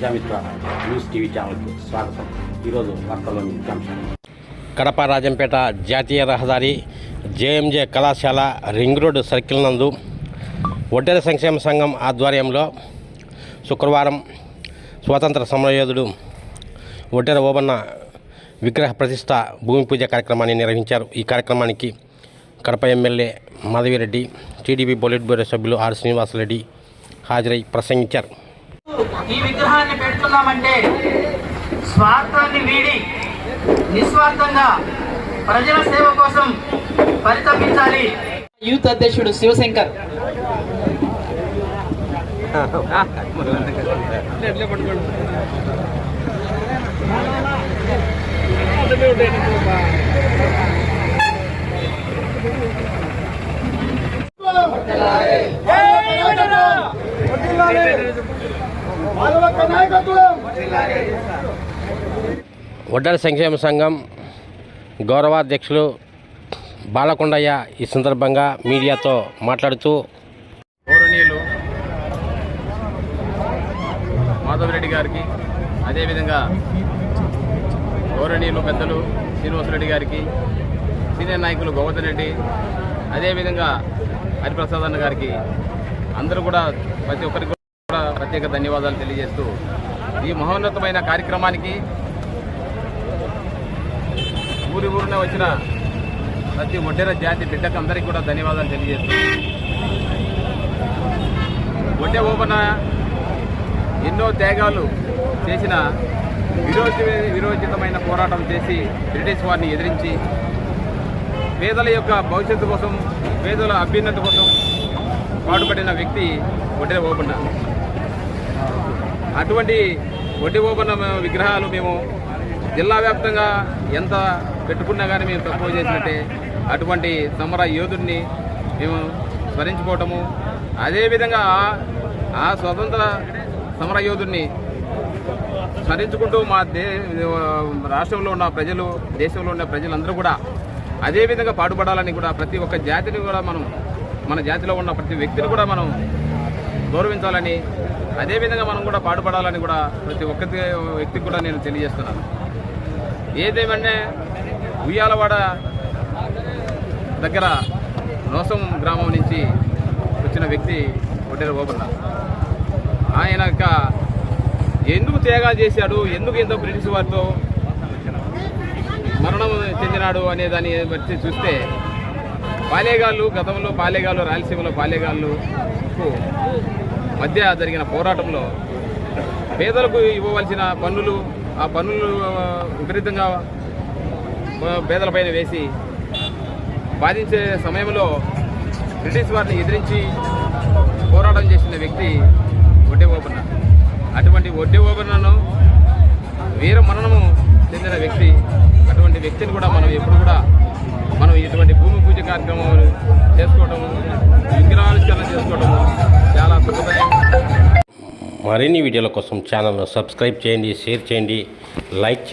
Prajamitra news TV ఛానల్కి స్వాగతం. ఈరోజు వార్తల్లోని ముఖ్యాంశాలు కడప రాజంపేట జాతీయ రహదారి జేఎంజే కళాశాల రింగ్ రోడ్ సర్కిల్ నందు ఒడ్డెర సంక్షేమ సంఘం ఆధ్వర్యంలో శుక్రవారం స్వాతంత్ర సమరయోధుడు ఒడ్డెర ఓబన్న విగ్రహ ప్రతిష్ట భూమి పూజ కార్యక్రమాన్ని నిర్వహించారు. ఈ కార్యక్రమానికి Kadapa MLA Madhavi Reddy TDP politburo సభ్యులు ఆర్ శ్రీనివాసరెడ్డి హాజరై ప్రసంగించారు. ఈ విగ్రహాన్ని పెడుతున్నామంటే స్వార్థాన్ని వీడి నిస్వార్థంగా ప్రజల సేవ కోసం పరితపించాలి. యూత్ అధ్యక్షుడు శివశంకర్. ఒడ్డర సంక్షేమ సంఘం గౌరవాధ్యక్షులు బాలకొండయ్య ఈ సందర్భంగా మీడియాతో మాట్లాడుతూ గౌరవనీయులు మాధవరెడ్డి గారికి అదేవిధంగా గౌరవనీయులు పెద్దలు శ్రీనివాసరెడ్డి గారికి సీనియర్ నాయకులు గోవర్ధన్ రెడ్డి అదేవిధంగా హరిప్రసాద్ అన్న గారికి అందరూ కూడా ప్రతి ఒక్కరికి ప్రత్యేక ధన్యవాదాలు తెలియజేస్తూ ఈ మహోన్నతమైన కార్యక్రమానికి ఊరి ఊరిన వచ్చిన ప్రతి ఒడ్డెర జాతి బిడ్డకు అందరికీ కూడా ధన్యవాదాలు తెలియజేస్తూ ఒడ్డె ఓపెన ఎన్నో త్యాగాలు చేసిన విరోధి విరోచితమైన పోరాటం చేసి బ్రిటిష్ వారిని ఎదిరించి పేదల యొక్క భవిష్యత్తు కోసం పేదల అభ్యున్నతి కోసం పాటుపడిన వ్యక్తి ఒడ్డె ఓపెన. అటువంటి వడ్డీ ఓపెన్ విగ్రహాలు మేము జిల్లా వ్యాప్తంగా ఎంత పెట్టుకున్నా కానీ మేము తక్కువ చేసినట్టే అటువంటి సమర యోధుడిని మేము స్మరించుకోవటము. అదేవిధంగా ఆ- స్వతంత్ర సమర యోధుడిని స్మరించుకుంటూ మా దే రాష్ట్రంలో ఉన్న ప్రజలు దేశంలో ఉన్న ప్రజలందరూ కూడా అదే విధంగా పాటుపడాలని కూడా ప్రతి ఒక్క జాతిని కూడా మనం మన జాతిలో ఉన్న ప్రతి వ్యక్తిని కూడా మనం గౌరవించాలని అదేవిధంగా మనం కూడా పాటుపడాలని కూడా ప్రతి ఒక్క వ్యక్తికి కూడా నేను తెలియజేస్తున్నాను. ఏదేమంటే ఉయ్యాలవాడ దగ్గర నోసం గ్రామం నుంచి వచ్చిన వ్యక్తి ఒడ్డేరు ఓబన్న ఆయన యొక్క ఎందుకు త్యాగా చేశాడు? ఎందుకు ఎంతో బ్రిటిష్ వారితో మరణం చెందినాడు అనే దాన్ని బట్టి చూస్తే పాలేగాళ్ళు గతంలో పాలేగాళ్ళు రాయలసీమలో పాలేగాళ్ళకు మధ్య జరిగిన పోరాటంలో పేదలకు ఇవ్వవలసిన పన్నులు ఆ పన్నులు విపరీతంగా పేదలపైన వేసి బాధించే సమయంలో బ్రిటిష్ వారిని ఎదిరించి పోరాటం చేసిన వ్యక్తి ఒడ్డే ఓబన్న. అటువంటి ఒడ్డే ఓబన్నను వీర మరణము చెందిన వ్యక్తి అటువంటి వ్యక్తిని కూడా మనం ఎప్పుడు కూడా మనం ఇటువంటి భూమి పూజ కార్యక్రమాలు చేసుకోవటము విగ్రహావిష్కరణ చేసుకోవటము చాలా శుభదాయం మరిన్ని వీడియోల కోసం ఛానల్ను సబ్స్క్రైబ్ చేయండి షేర్ చేయండి లైక్